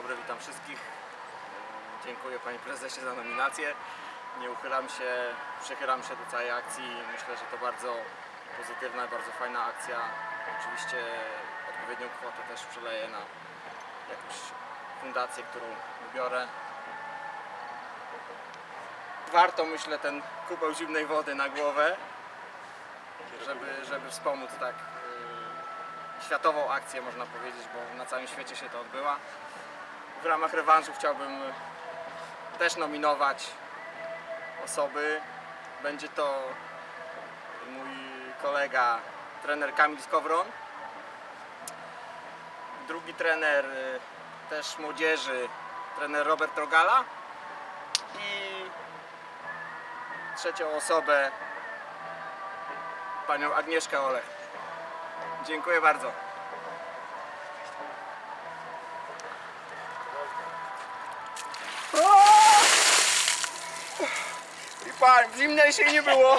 Dobry, witam wszystkich. Dziękuję Panie Prezesie za nominację. Nie uchylam się, przychylam się do całej akcji. Myślę, że to bardzo pozytywna bardzo fajna akcja. Oczywiście odpowiednią kwotę też przeleję na jakąś fundację, którą wybiorę. Warto, myślę, ten kubeł zimnej wody na głowę, żeby, żeby wspomóc tak y, światową akcję, można powiedzieć, bo na całym świecie się to odbyła. W ramach rewanżu chciałbym też nominować osoby. Będzie to mój kolega, trener Kamil Skowron. Drugi trener y, też młodzieży, trener Robert Rogala. I trzecią osobę, panią Agnieszkę Olech. Dziękuję bardzo. Pan, zimnej się nie było.